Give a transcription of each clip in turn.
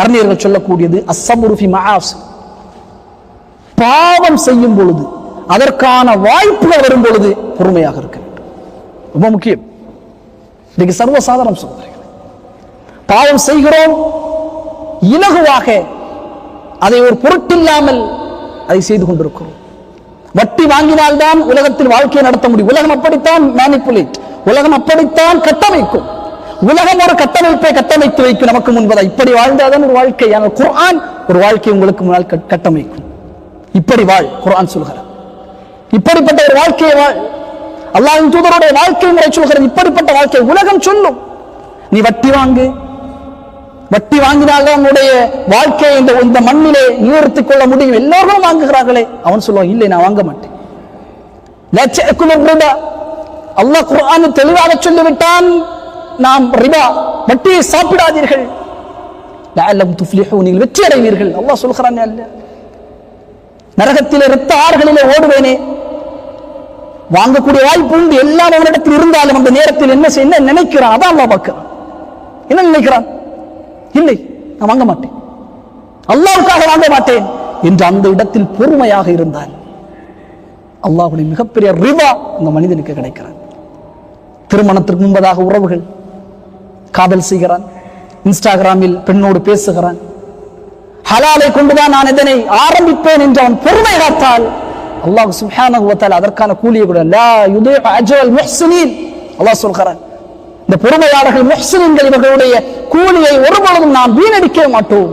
அறிஞர்கள் சொல்லக்கூடியது அசமுருஃபி மஹாஸ் பாவம் செய்யும் பொழுது அதற்கான வாய்ப்புகள் வரும் பொழுது பொறுமையாக இருக்க வேண்டும். ரொம்ப முக்கியம். இன்னைக்கு சர்வசாதாரணம் சொல்கிறேன் பாவம் செய்கிறோம் இலகுவாக அதை ஒரு பொருட்டில்லாமல் அதை செய்து கொண்டிருக்கிறோம். வட்டி வாங்கினால்தான் உலகத்தில் வாழ்க்கையை நடத்த முடியும். உலகம் அப்படித்தான் மேனிப்புலேட் உலகம் அப்படித்தான் கட்டமைக்கும். உலகம் ஒரு கட்டமைப்பை கட்டமைத்து வைக்கும். நமக்கு முன்பதா இப்படி வாழ்ந்தாதான் ஒரு வாழ்க்கை. ஆனால் குர்ஆன் ஒரு வாழ்க்கை உங்களுக்கு முன்னால் கட்- கட்டமைக்கும். இப்படி வாழ் குர்ஆன் சொல்கிறார். இப்படிப்பட்ட ஒரு வாழ்க்கையை வாழ் அல்லாஹின் தூதருடைய வாழ்க்கை முறை சொல்கிறது. இப்படிப்பட்ட வாழ்க்கை உலகம் சொல்லும். நீ வட்டி வாங்கு. வட்டி வாங்கினால்தான் உன்னுடைய வாழ்க்கையை இந்த இந்த மண்ணிலே நிறுத்திக் கொள்ள முடியும். எல்லோரும் வாங்குகிறார்களே. அவன் சொல்லுவான் இல்லை நான் வாங்க மாட்டேன். லா தஅக்குலு அல்லாஹ் குர்ஆன் தெளிவாக சொல்லிவிட்டான். நாம் ரிபா வட்டியை சாப்பிடாதீர்கள். லஅல்லம் நீங்கள் வெற்றி அடைவீர்கள் அல்லாஹ் சொல்கிறான் அல்ல. நரகத்திலே இரத்த ஆறுகளிலே ஓடுவேனே. வாங்கக்கூடிய வாய்ப்பு உண்டு. எல்லாம் அவனிடத்தில் இருந்தாலும் அந்த நேரத்தில் என்ன செய்ய நினைக்கிறான்? அதான் அல்லாஹ் பார்க்கிறான். என்ன நினைக்கிறான்? இல்லை நான் வாங்க மாட்டேன். அல்லாவுக்காக வாங்க மாட்டேன் என்று அந்த இடத்தில் பொறுமையாக இருந்தான் அல்லாஹுடைய மிகப்பெரிய ரிவா அந்த மனிதனுக்கு கிடைக்கிறான் திருமணத்திற்கு முன்பதாக உறவுகள் காதல் செய்கிறான். இன்ஸ்டாகிராமில் பெண்ணோடு பேசுகிறான். ஹலாலை கொண்டுதான் நான் இதனை ஆரம்பிப்பேன் என்று அவன் பொறுமை காத்தால் அல்லாஹ் சுப்ஹானஹு அதற்கான கூலியை கூட. லா யுதீஉ அஜ்ரல் முஹ்சினீன் அல்லாஹ் சொல்கிறான் இந்த பொறுமையாளர்கள் முஹ்சினீன்கள் இவர்களுடைய கூலியை ஒருபொழுதும் நாம் வீணடிக்கவே மாட்டோம்.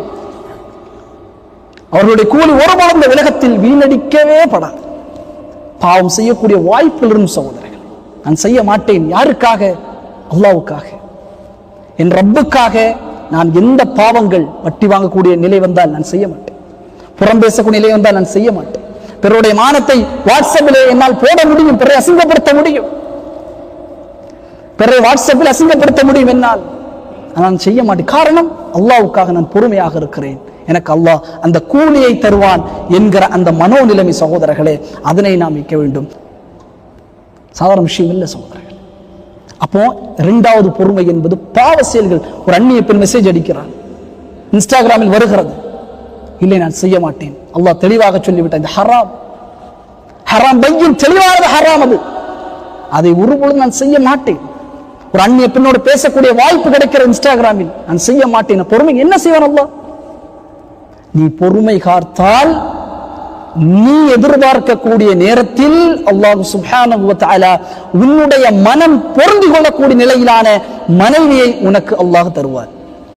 அவர்களுடைய கூலி ஒருபொழுதும் இந்த உலகத்தில் வீணடிக்கவே படாது. பாவம் செய்யக்கூடிய வாய்ப்பில் இருக்கும் சகோதரர்கள் நான் செய்ய மாட்டேன். யாருக்காக? அல்லாவுக்காக என் ரப்புக்காக நான் எந்த பாவங்கள் வட்டி வாங்கக்கூடிய நிலை வந்தால் நான் செய்ய மாட்டேன். புறம் பேசக்கூடிய நிலை வந்தால் நான் செய்ய மாட்டேன். பிறருடைய மானத்தை வாட்ஸ்அப்பில் என்னால் போட முடியும். பிறரை அசிங்கப்படுத்த முடியும். பிறரை வாட்ஸ்அப்பில் அசிங்கப்படுத்த முடியும் என்னால். நான் செய்ய மாட்டேன். காரணம் அல்லாவுக்காக நான் பொறுமையாக இருக்கிறேன். எனக்கு அல்லாஹ் அந்த கூலியை தருவான் என்கிற அந்த மனோநிலைமை சகோதரர்களே அதனை நாம் வைக்க வேண்டும். சாதாரண விஷயம் இல்லை சகோதரர்கள். அப்போ ரெண்டாவது பொறுமை என்பது பாவ செயல்கள். ஒரு அந்நிய பெண் மெசேஜ் அடிக்கிறான் இன்ஸ்டாகிராமில் வருகிறது. இல்லை நான் செய்ய மாட்டேன். அல்லாஹ் தெளிவாக சொல்லிவிட்டான் இது ஹராம். ஹராம் பையின் தெளிவானது ஹராம் அது. அதை ஒருபொழுதும் நான் செய்ய மாட்டேன். ஒரு அந்நிய பெண்ணோடு பேசக்கூடிய வாய்ப்பு கிடைக்கிற இன்ஸ்டாகிராமில் நான் செய்ய மாட்டேன். பொறுமை. என்ன செய்வான் அல்லாஹ்? நீ பொறுமை காத்தால் நீ எதிர்பார்க்கக்கூடிய நேரத்தில் அல்லாஹ் சுப்ஹானஹு உன்னுடைய மனம் பொருந்தி கொள்ளக்கூடிய நிலையிலான மனைவியை உனக்கு அல்லாஹ் தருவார்.